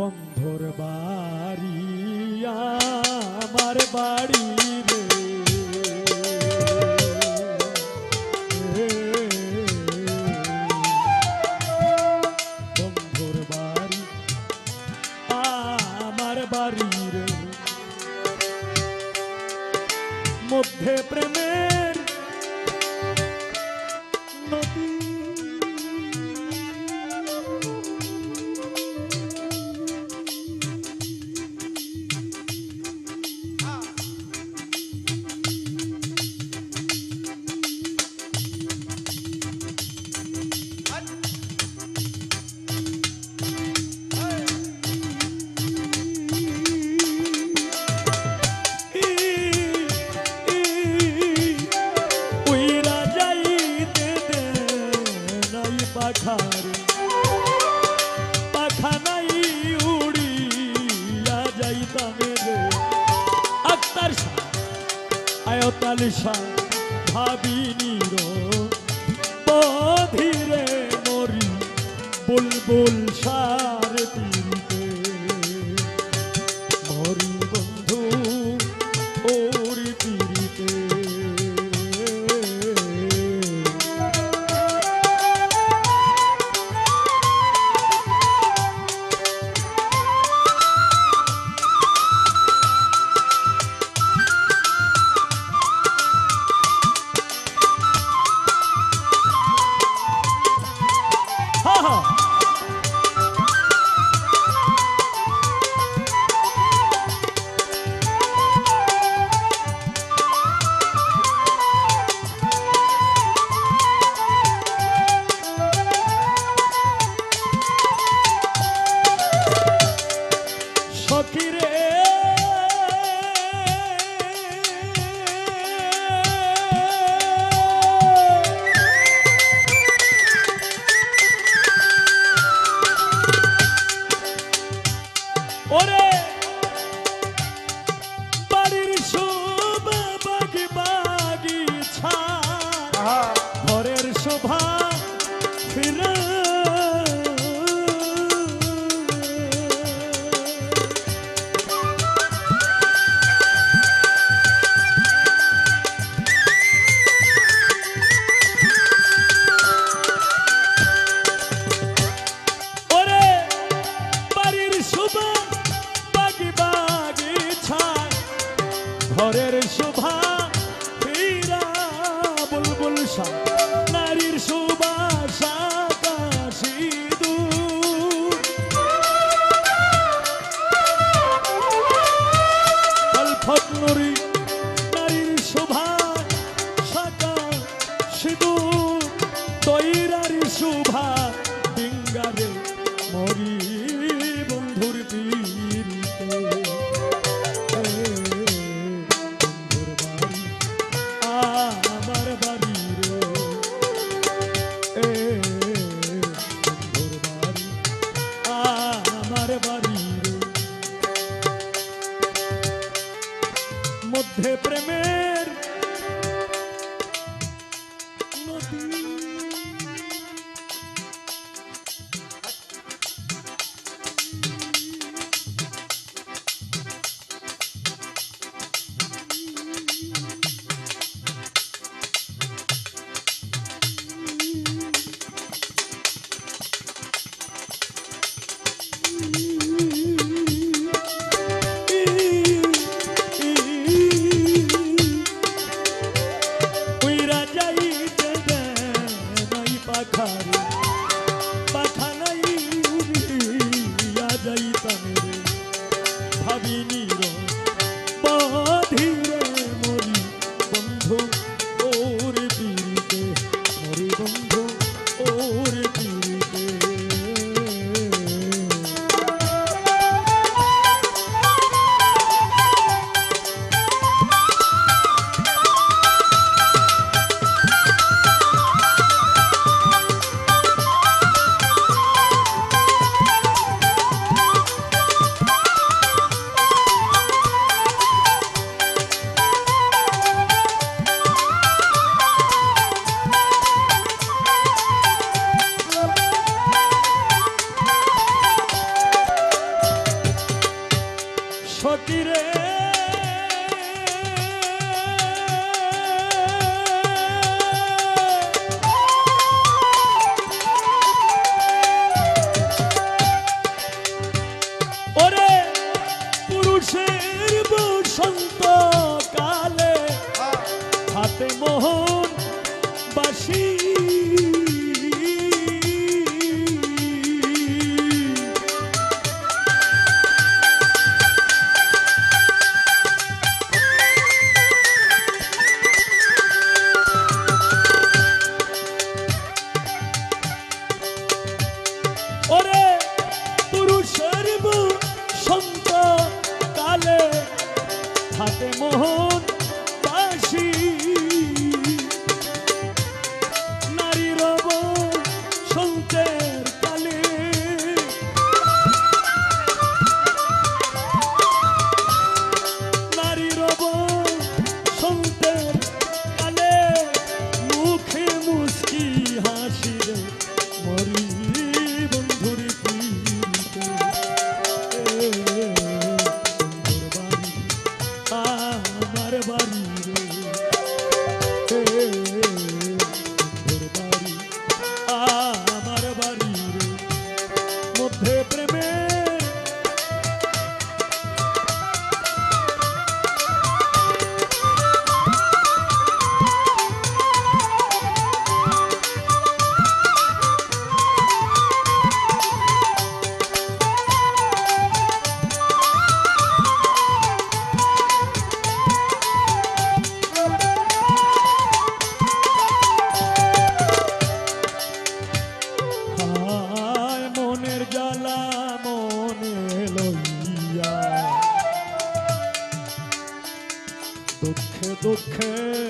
বন্ধুর বাড়ি আমার বাড়ি মধ্যে প্রেমের আয়তাল শাহ শোভা ফিরে বাড়ির মধ্যে প্রেমে পাখারে পাখানাই উড়িয়া যাইতাম রে। ভাবিনি দুঃখে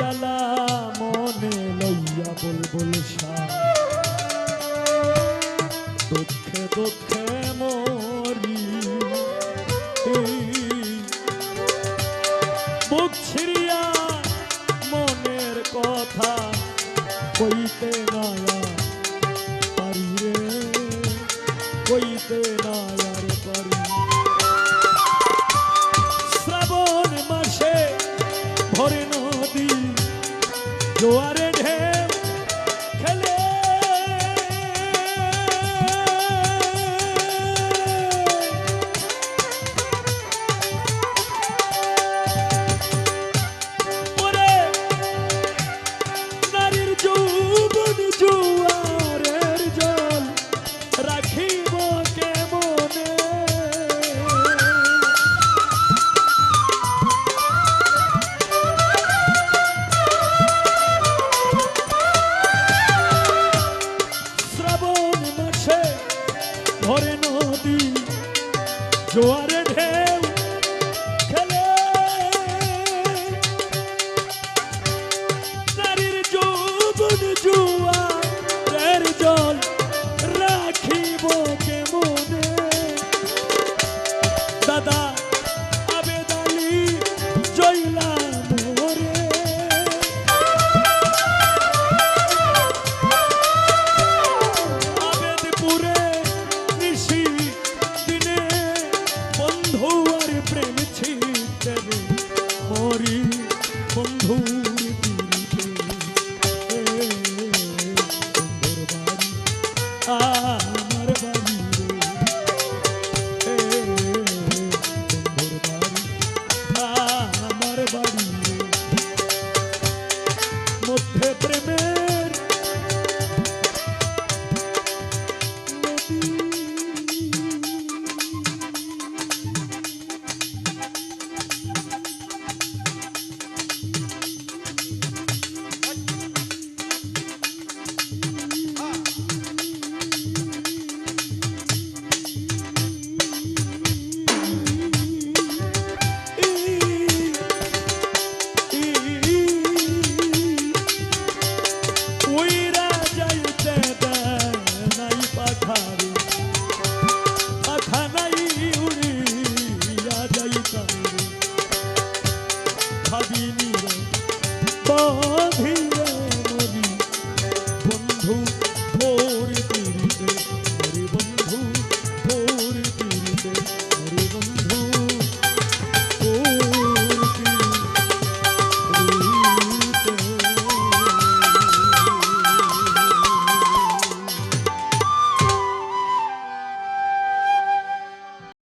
জ্বালা মনে লইয়া বুলবুল দুঃখে দুঃখে মরি। বুক মনের কথা কইতে নায়া। পারিয়ে কইতে নায়া। ঝরে নদী জোয়ার por